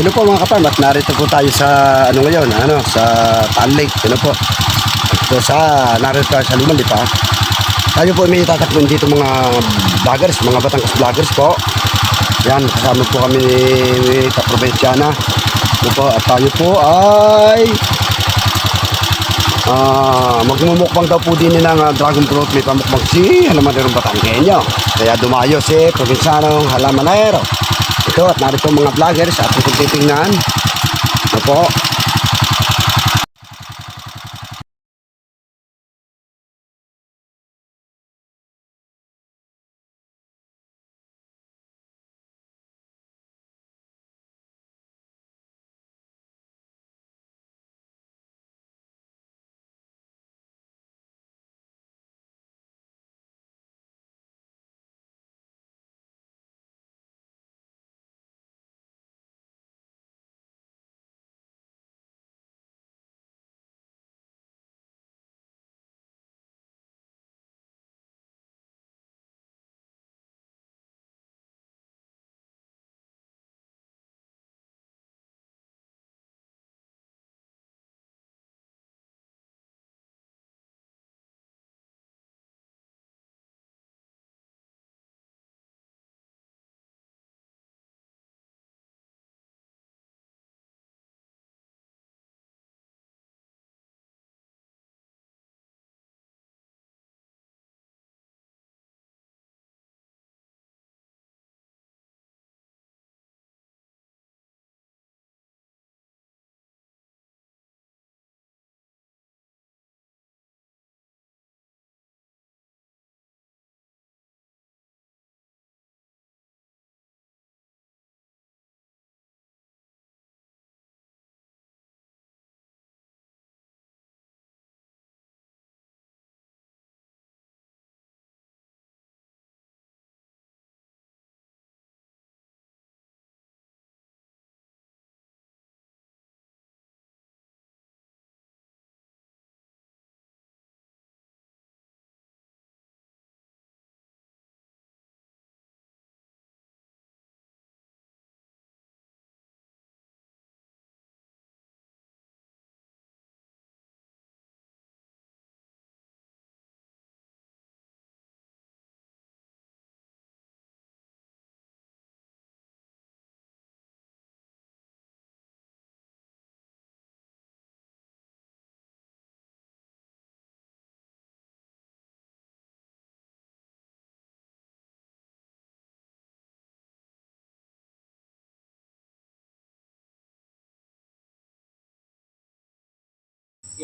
hello po mga kaparm at narito po tayo sa ano ngayon, ano, sa Taal Lake, ano po. Ito sa, narito tayo sa Liman, di pa. Tayo po may tatakbon dito mga vloggers, mga Batangas vloggers po. Yan, kasama po kami ni, Kaprobensyana. Ano po, at tayo po ay Ah, magmumukbang daw po din ng ah, dragon fruit may pamukbang si Halamanero Batanggenyo. Kaya dumayo si Provincianong Halamanero. Ito at narito mga vloggers at itong titingnan. Ano po?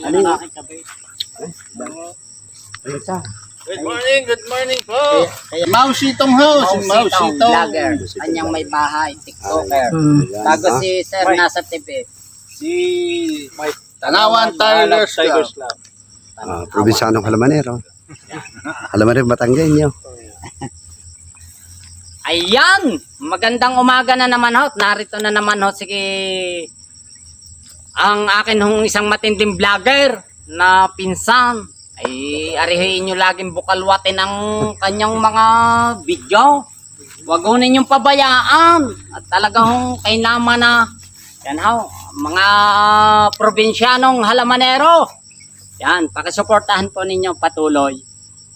Ano yung aking kabay? Ayun sa. Good morning, good morning po. Kaya Mausitong house, Mausitong Mausitong. vlogger. Kanyang may bahay, tiktoker. Ayan, Bago ah. si Sir nasa TV. Si Tanawan Tigers Club. Ah, Provincianong Halamanero. Halamanero Batanggenyo. Ayan! Magandang umaga na naman ho. Narito na naman ho sige ang akin hong isang matinding vlogger na pinsan ay arihin nyo laging bukalwatin ang kanyang mga video. Huwag ho ninyong pabayaan. At talaga hong kainama na yan ho, mga probinsyanong halamanero. Yan, pakisuportahan po ninyo patuloy.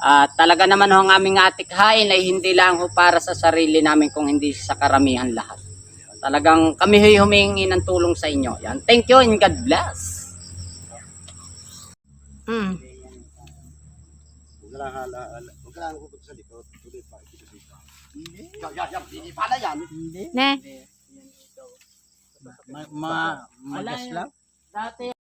At talaga naman ho ang aming atikhain ay hindi lang ho para sa sarili namin kung hindi sa karamihan lahat. Talagang kami ho'y humingi ng tulong sa inyo. Yan. Thank you and God bless. Mm. Huwag lang hala, huwag lang pupunta sa likod. Tuloy pa, ito dito. Hindi. Yan, hindi pala yan. Ne? Ma, ma, magas lang. Dati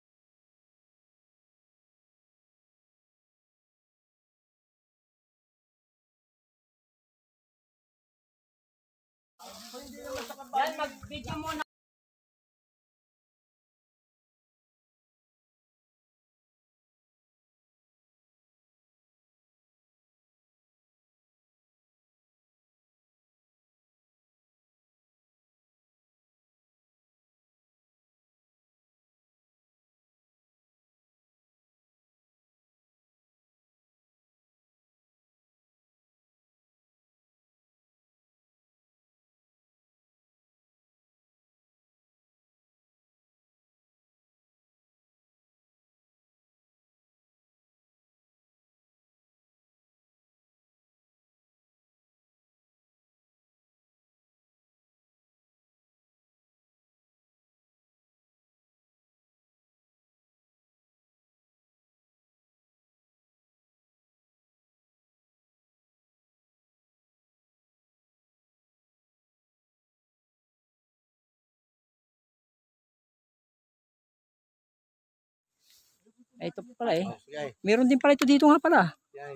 Eh, Ito pa pala eh. Oh, sige. Meron din pala ito dito nga pala. Yan.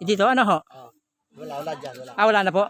Eh, Dito, ano ho? Oh. Wala, wala dyan. Wala. Ah, wala na po.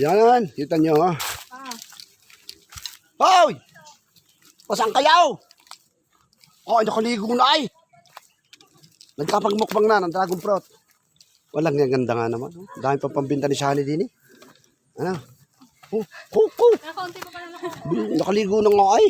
Yan, kita nyo. ha? Hoy! Pasang kayaw? Oh, nakaligo na ay. Nagkapagmukbang na ng dragon fruit. Walang nga ganda nga naman. Oh. Dahil pa pambinta ni Shani din eh. Ano? Oh, oh, oh. Nakaligo na nga ay.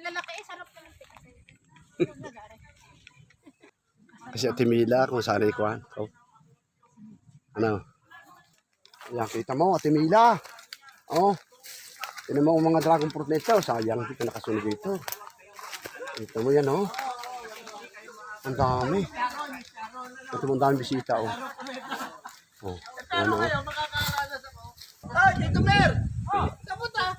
Ang lalaki eh, sarap naman kasi. Kasi Ate Mila, kung saan ikuan. Oh. Ano? Yan, kita mo, Ate Mila. Oh. Tinan mo mga dragon fruit nito. Sayang, hindi ka nakasunod dito. Kita mo yan, oh. Ang dami. Ito mo dami bisita, oh. Oh, ano, oh. Ay, dito, Mer! Oh, kamuta!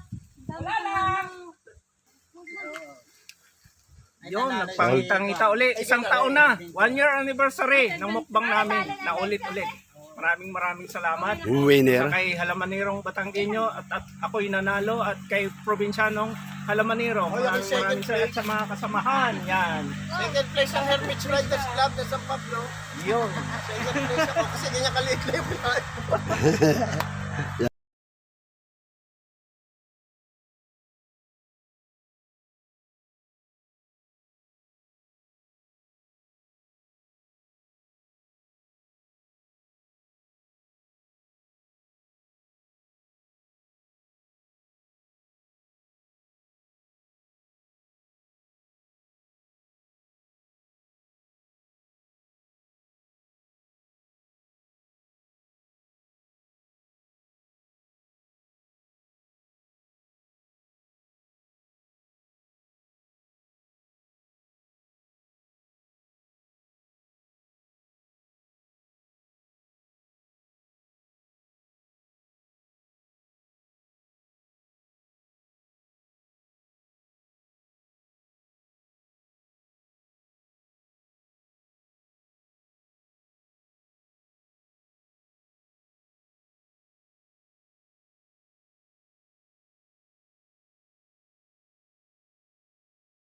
Pangitang-ita uli. Isang taon na. One year anniversary ng mukbang namin na ulit-ulit. Maraming maraming salamat. Winner. Sa kay Halamanirong Batanggenyo at, at ako'y nanalo at kay Probinsyanong Halamaniro. Maraming maraming salamat sa mga kasamahan. Yan. Second place ang Hermits Riders Club na San Pablo. Yun. Second place ako kasi ganyan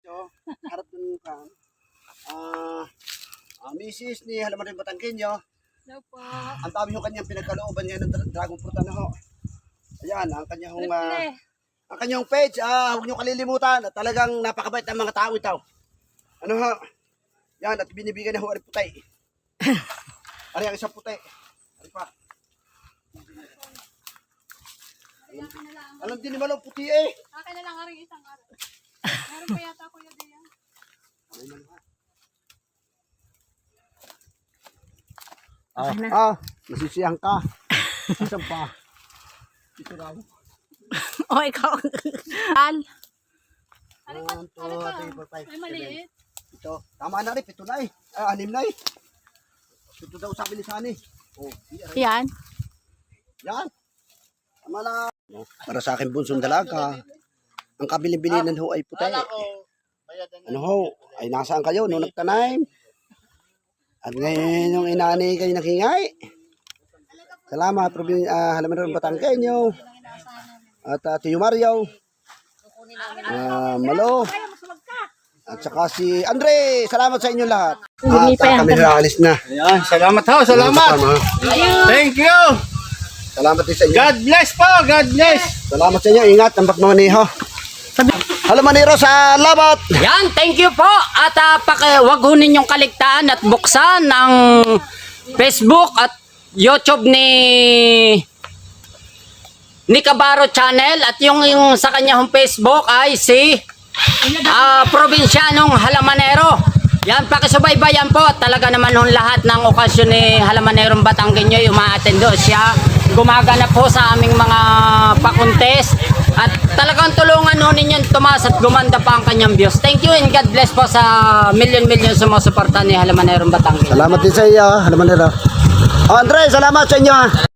kalit-lit. harap dun ka. Ah, ah, misis ni Halaman rin Batangkenyo. Hello po. Ang dami yung kanyang pinagkalooban niya ng dra- dragon fruit ano ho. Ayan, ang kanyang ah, Triple. ang kanyang page, ah, huwag niyo kalilimutan. At talagang napakabait ng mga tao ito. Ano ho? Yan, at binibigyan na ho ari putay. ari ang isang putay. Ari pa. Alam din naman ang puti eh. Akin na lang nga rin isang araw. Meron pa yata kuya Dian. Ah, ah nasisiyang ka. Isang pa. Ito raw. Oh, ikaw. Al. Ano pa? One, two, Ano pa? three, four, five, Ay, maliit. Ito. Tama na rin. Pito na eh. Ah, anim na eh. Pito daw sabi ni Sani. Oh. Yan. Yan. Tama na. Para sa akin bunsong dalaga. Ang kabilin-bilinan ho ay puti. Ano ho? Ay nasaan kayo nung nagtanaim? At ngayon yung inani kayo nakingay. Salamat, Probin, uh, halaman rin Batangkenyo. At uh, Tiyo Mario. Ah, Malo. At saka si Andre. Salamat sa inyo lahat. At uh, kami naalis na. Ayan, salamat ho, salamat. Thank you. Salamat din sa inyo. God bless po, God bless. Salamat sa inyo. Ingat. Ang pagmamaniho. Halo Maniro sa labat. Yan, thank you po. At uh, paki, wag ho ninyong kaligtaan at buksan ang Facebook at YouTube ni ni Kabaro Channel at yung, yung sa kanyang Facebook ay si ah Probinsyanong Halamanero. Yan, pakisubaybayan po. Talaga naman hong lahat ng okasyon ni Halamanerong Batanggenyo yung ma-attendo siya. Gumaganap po sa aming mga pakuntes. At talagang tulungan ho ninyo tumas at gumanda pa ang kanyang views. Thank you and God bless po sa million-million sumusuporta ni Halamanerong Batanggenyo. Salamat din sa iyo. Halo Maniro. Oh, Andre, salamat sa inyo. ha.